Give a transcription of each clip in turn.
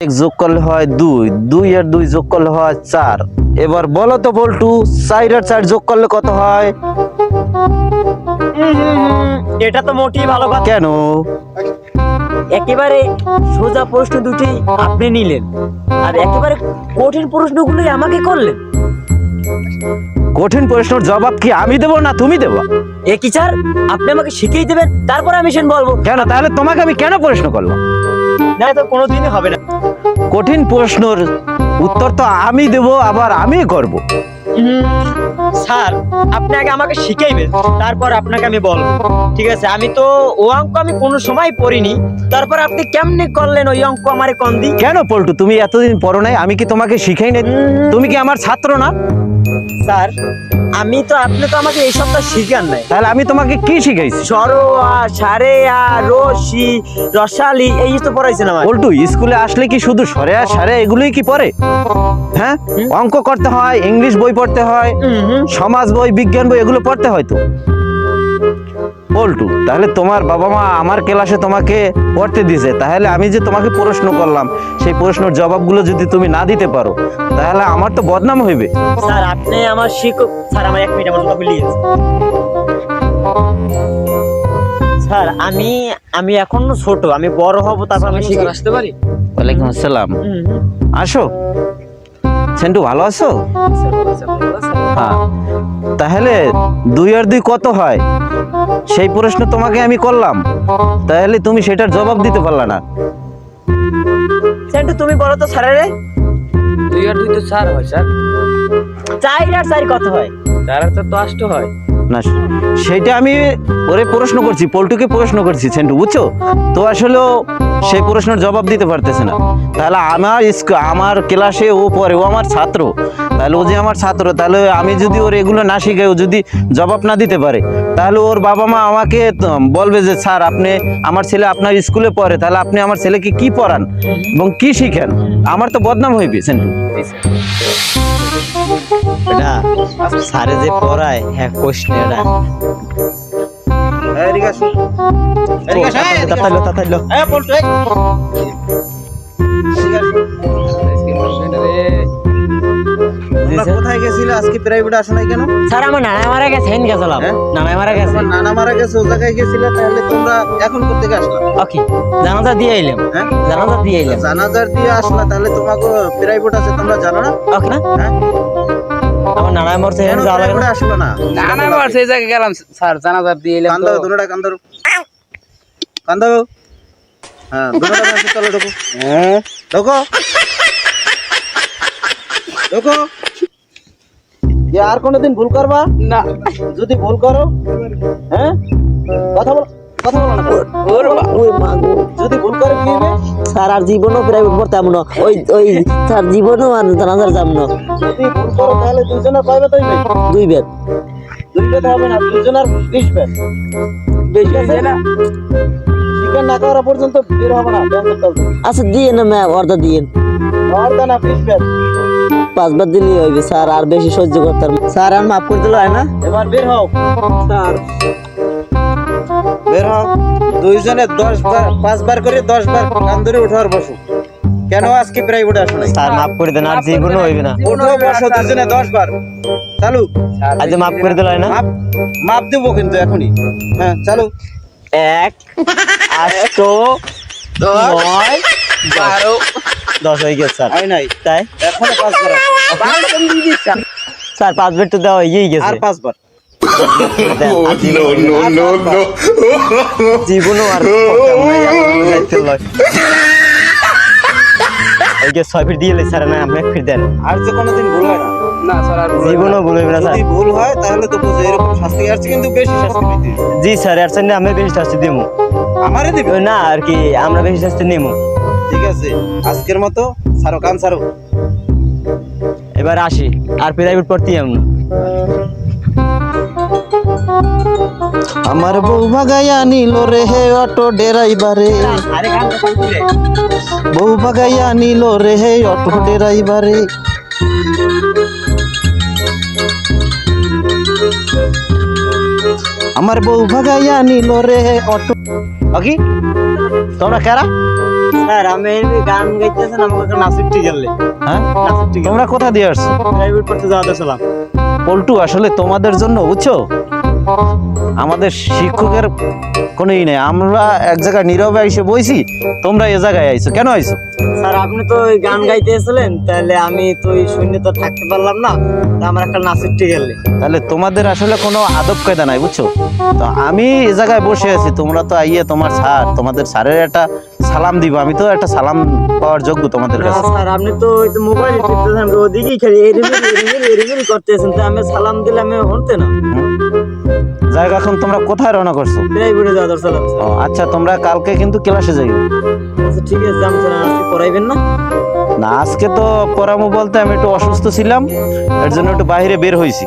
এক যোগ করলে হয় দুই দুই আর দুই যোগ করলে হয় চার। এবার বলো তো বল্টু চার আর চার যোগ করলে কত হয়? এটা তো মোটেই ভালো কথা। কেন? একেবারে সোজা প্রশ্ন দুটি আপনি নিলেন। আর একেবারে কঠিন প্রশ্নগুলোই আমাকে করলেন। কঠিন প্রশ্নের জবাব কি আমি দেবো না তুমি দেবো? এ কি স্যার? আপনি আমাকে শিখিয়ে দেবেন তারপর আমি সেন বলব। কেন? তাহলে তোমাকে আমি কেন প্রশ্ন করলাম? না তো কোনোদিনই হবে না। কঠিন প্রশ্নের উত্তর তো আমি দেব আবার আমি করব। স্যার আপনি আগে আমাকে শিখাইবেন তারপর আপনাকে আমি বলব। ঠিক আছে আমি তো ও অঙ্ক আমি কোনো সময় পড়িনি। তারপর আপনি কেমনে করলেন ওই অঙ্ক আমারে কম দি কেন পল্টু তুমি এতদিন পড়ো নাই আমি কি তোমাকে শিখাই নাই? তুমি কি আমার ছাত্র না? স্যার আমি তো আপনি তো আমাকে এই শিখান নাই। তাহলে আমি তোমাকে কি শিখাইছি? সরোয়া সারেয়া রশি রসালি এই তো পড়াইছেন আমার বলটু স্কুলে আসলে কি শুধু সরে আর সারে এগুলোই কি পড়ে? হ্যাঁ? অঙ্ক করতে হয় ইংলিশ বই পড়তে হয়। সমাজ বই বিজ্ঞান বই এগুলো পড়তে হয় তো? পল্টু তাহলে তোমার বাবা মা আমার ক্লাসে তোমাকে পড়তে দিছে। তাহলে আমি যে তোমাকে প্রশ্ন করলাম সেই প্রশ্নের জবাবগুলো যদি তুমি না দিতে পারো তাহলে আমার তো বদনাম হইবে। স্যার আপনি আমার শিক্ষক স্যার আমার এক মিনিট আমার কথা ভুলিয়ে স্যার আমি আমি এখনও ছোট আমি বড় হব তারপর আমি শিখে আসতে পারি? ওয়ালাইকুম আসসালাম। আসো। সেন্টু ভালো আছো? হ্যাঁ। তাহলে দুই আর দুই কত হয়? সেই প্রশ্ন তোমাকে আমি করলাম। তাহলে তুমি সেটার জবাব দিতে পারলা না। সেন্টু তুমি বলো তো স্যারের। দুই আর দুই তো চার হয় স্যার। চার আর চার কত হয়? চার আর চার তো আষ্ট হয়। না সেটা আমি ওরে প্রশ্ন করছি পল্টুকে প্রশ্ন করছি সেন্টু বুঝছ? তো আসলে সেই প্রশ্নের জবাব দিতে পারতেছে না। তাহলে আমার আমার ক্লাসে ও পড়ে ও আমার ছাত্র। তাহলে ও যে আমার ছাত্র, তাহলে আমি যদি ওর এগুলো না শিখাই, ও যদি জবাব না দিতে পারে, তাহলে ওর বাবা মা আমাকে বলবে যে, স্যার, আপনি আমার ছেলে আপনার স্কুলে পড়ে, তাহলে আপনি আমার ছেলেকে কি পড়ান এবং কি শিখেন? আমার তো বদনাম হইবে সেন্টু স্যারে যে পড়ায় হ্যাঁ কোশ্চেন এটা তাতাইলো তাতাইলো। কোথায় গেছিলে? আজকে প্রাইভেট আসো নাই কেন? স্যার আমার নানা মারা গেছে হেন গেছিলাম হ্যাঁ? নানা মারা গেছে। নানা মারা গেছে ও জায়গায় গেছিলে তাহলে তোমরা এখন করতে আসলা? ওকে জানাজা দিয়ে আইলাম। হ্যাঁ? জানাজা দিয়ে আইলাম। জানাজার দিয়ে আসলা তাহলে তোমাকে প্রাইভেট আছে তোমরা জানো না? ওকে না? হ্যাঁ? আমার নানা মরছে কেন যাওয়া লাগে না। আসলো না? না না আমার জায়গায় গেলাম স্যার জানাজার দিয়ে এলাম কান্দো দুটোটা কান্দো কান্দো হ্যাঁ দুটোটা চলো ঢোকো। হ্যাঁ? ঢোকো। ঢোকো। যে আর কোনোদিন ভুল করবা? না। যদি ভুল করো হ্যাঁ? কথা বল কথা বলো না। যদি ভুল করে স্যার আর জীবনও প্রাইভেট পড়তাম না ওই ওই স্যার জীবনও আর জানাজার যাব না যদি ভুল করো তাহলে দুজনের কয় বেত হইবে দুই বেদ। আচ্ছা দিয়ে না ম্যাম অর্ডার দিয়ে আর দানা বিশ বেত পাঁচবার দিলেই হইবে স্যার আর বেশি সহ্য করতাম স্যার আর মাফ করে দিল হয় না? এবার বের হও। স্যার। বের হও। দুইজনে দশ বার পাঁচবার করে দশ বার কান ধরে উঠার বসো। কেন আজকে প্রাইভেট আসো নাই? স্যার মাফ করে দেন আর জীবনও হইবে না। উঠো বসো দুজনে দশ বার। চালু। আজ মাফ করে দিল হয় না? মাপ মাপ দেবো কিন্তু এখনই। হ্যাঁ চালু। এক আষ্ট নয় বারো। দশ হয়ে গেছে স্যার। হয় নাই। তাই? এখনও পাঁচবার। স্যার পাঁচ বেড তো দেওয়া হয়েই গেছে। পাঁচবার আর জীবনও- জীবনও আর। ছয় ফিট দিয়ে স্যার না আমি এক ফিট দেন। আর যে কোনোদিন ভুল হয় না। না স্যার আর বলবেন না। জীবনও বলবে না স্যার। ভুল হয় তাহলে তো বুঝো এরকম শাস্তি আসছে কিন্তু বেশি শাস্তি পেতে জি স্যার এর জন্য আমি বেশি শাস্তি দিব। আমারে দিবে? না আর কি আমরা বেশি শাস্তি নেব। ঠিক আছে আজকের মতো সারো কান সারো। এবার আসি আর প্রাইভেট পড়তে আমরা আমার বউ ভাগাইয়া নিল রে হে অটো ডেরাইবারে। বউ ভাগাইয়া নিল রে হে অটো ডেরাইবারে। আমার বউ ভাগাইয়া নিল রে হে অটো বাকি তোমরা কারা? স্যার আমি গান গাইতেছেন আমাকে টিকেলে হ্যাঁ? তোমরা কোথা দিয়ে আসছো? প্রাইভেট পড়তে পল্টু আসলে তোমাদের জন্য বুঝছ? আমাদের শিক্ষকের কোনো ই নেই। আমরা এক জায়গায় নীরবে এসে বইছি তোমরা এ জায়গায় আইছো। কেন আইছো? স্যার আপনি তো ওই গান গাইতেছিলেন তাহলে আমি তো ওই শূন্য তো থাকতে পারলাম না আমার একটা নাসির টিকেলে তাহলে তোমাদের আসলে কোনো আদব কায়দা নাই বুঝছ? তো আমি এ জায়গায় বসে আছি তোমরা তো আইয়ে তোমার স্যার তোমাদের স্যারের একটা সালাম দিব আমি তো একটা সালাম পাওয়ার যোগ্য তোমাদের কাছে। স্যার আপনি তো ওই তো মোবাইল টিপতেছেন ওদিকেই খালি এরিমিরি করতেছেন তো আমি সালাম দিলে আমি হতে না। জায়গা এখন তোমরা কোথায় রওনা করছ? প্রাইভেটে যাওয়ার সালাম আচ্ছা তোমরা কালকে কিন্তু ক্লাসে যাইও। আচ্ছা ঠিক আছে আমি পড়াইবেন না? না আজকে তো পড়ামো বলতে আমি একটু অসুস্থ ছিলাম এর জন্য একটু বাইরে বের হয়েছি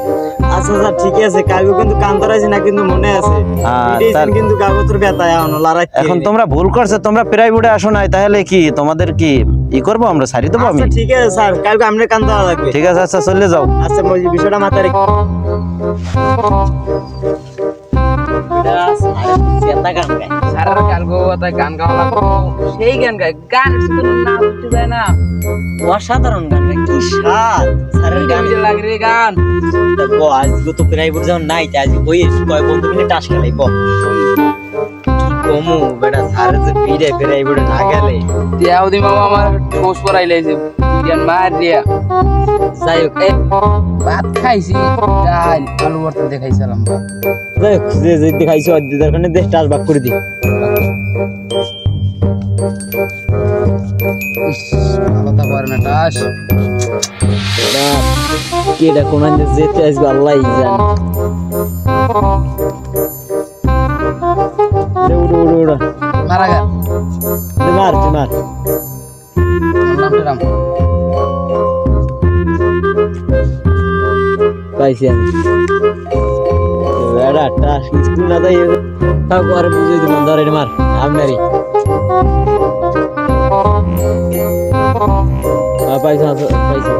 আচ্ছা স্যার ঠিক আছে কালকে কিন্তু কান কান্তরাইছি না কিন্তু মনে আছে হ্যাঁ, কিন্তু কাগজের ব্যথায় এখনও লড়াই এখন তোমরা ভুল করছ তোমরা প্রাইভেটে আসো নাই তাহলে কি তোমাদের কি ই করব আমরা সারি দেবো আমি আচ্ছা ঠিক আছে স্যার কালকে আপনি কান দেওয়া লাগবে ঠিক আছে আচ্ছা চলে যাও আচ্ছা বিষয়টা মাথায় রেখে সারার গান গাওয়া গান গাওয়া লাগবো সেই গান গায় গান শুধু না উঠতে যায় না অসাধারণ গান রে, কি স্বাদ। স্যারের গান গান লাগে রে গান। দেখো আজকে তো প্রাইভেট যখন নাই তাই আজকে কই কয় বন্ধু মিলে টাস খেলাই ব কমু বেটা স্যারের যে ভিড়ে প্রাইভেটে না গেলে। দেওদি মামা আমার ঠোস পরাই লাইছে বিরিয়ান মার দিয়া। যাই হোক ভাত খাইছি ডাল আলু ভর্তা দেখাইছিলাম যাই হোক, যে যে দেখাইছো অদ্দিদার কারণে দেশ টাস বাক করে দি ইস আলাদা পারে না টাস কেডা কোন যেতে আসবে আল্লাহই জানে। উড়ো উড়ো উড়ো। মারা গা মার তুই মার। পাইছি আমি। টাস স্কুল না যাই তাও পরে বুঝে দিব ধরে রে মার আপনারই পাইছি পাইছি।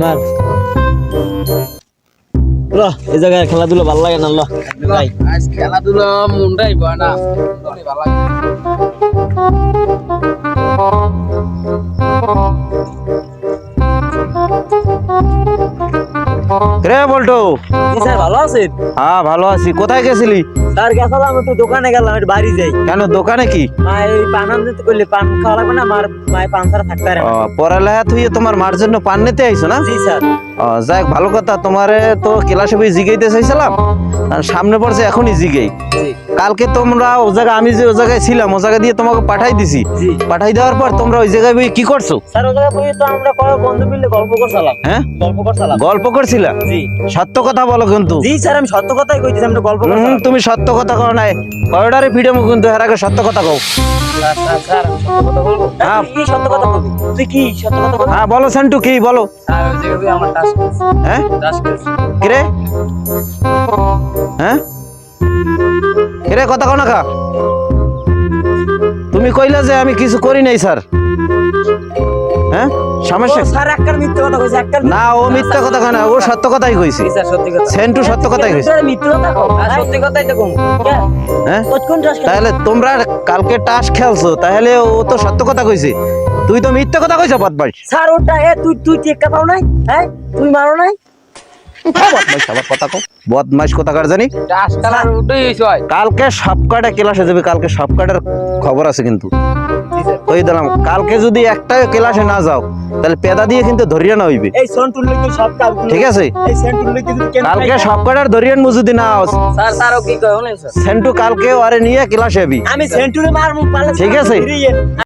মার। ল, এই জায়গায় খেলাধুলা ভালো লাগে না, ল। যাই। আজ খেলাধুলা মনটাই বয় না ভালো লাগে রে বলটো। স্যার ভালো আছেন? হ্যাঁ ভালো আছি। কোথায় গেছিলি? স্যার গেছিলাম একটু দোকানে গেলাম একটু বাড়ি যাই। কেন দোকানে কি? এই পান আনতে করলে পান খাওয়া লাগবে না আমার মায়ের পান ছাড়া থাকতে পারে পড়ালেখা তুই তোমার মার জন্য পান নিতে আইছো না? জি স্যার। যাক ভালো কথা। তোমারে তো ক্লাসে জিগাইতে চাইছিলাম আর সামনে পড়ছে এখনই জিগাই। জি। কালকে তোমরা ও জায়গায় আমি যে ও জায়গায় ছিলাম ও জায়গা দিয়ে তোমাকে পাঠাই দিছি। পাঠাই দেওয়ার পর তোমরা ওই জায়গায় বই কি করছ? স্যার ওদের বই তো আমরা কয়েক বন্ধু মিলে গল্প করছিলাম। হ্যাঁ? গল্প করছিলাম। গল্প করছিলা জি। সত্য কথা বলো কিন্তু। জি স্যার আমি সত্য কথাই কইতেছি আমরা গল্প করছিলাম। তুমি সত্য কথা কও নাই। কয়ডারে ভিডিও কিন্তু এর আগে সত্য কথা কও? স্যার স্যার স্যার আমি সত্য কথা বলব? হ্যাঁ। কি সত্য কথা বলবি? তুই কি সত্য কথা বলবি? হ্যাঁ বলো সেন্টু কি বলো? স্যার ওই জায়গায় আমার টাস হ্যাঁ? টাস খেয়েছে কিরে? হ্যাঁ? কিরে কথা কও না কা তুমি কইলা যে আমি কিছু করি নাই স্যার। হ্যাঁ? সমস্যা স্যার একটা মিথ্যে কথা কইছে একটা না ও মিথ্যা কথা কয় না ও সত্য কথাই কইছে। স্যার সত্যি কথা। সেন্টু সত্য কথাই কইছে। মিথ্যে কথা কও সত্যি কথাই তো কম হ্যাঁ? কোন টাস তাহলে তোমরা কালকে টাস খেলছো তাহলে ও তো সত্য কথা কইছে। তুই তো মিথ্যা কথা কইছ বদমাইশ স্যার ওটা এ তুই তুই টেক্কা পাও নাই? হ্যাঁ? তুই মারো নাই? বদমাইশ আবার কথা কও। বদমাইশ কথা জানি? টাস খেলার ওটাই হয়েছে কালকে সবকটা ক্লাসে যাবে কালকে সবকটার খবর আছে কিন্তু। জি দিলাম কালকে যদি একটা ক্লাসে না যাও তাহলে পেদা দিয়ে কিন্তু ধরিয়ে না হইবে। ঠিক আছে? কালকে সবকটার ধরিয়ে মুজুদি না সেন্টু কালকে ওরে নিয়ে ক্লাসে যাবি। আমি সেন্টুরে মারমু ঠিক আছে।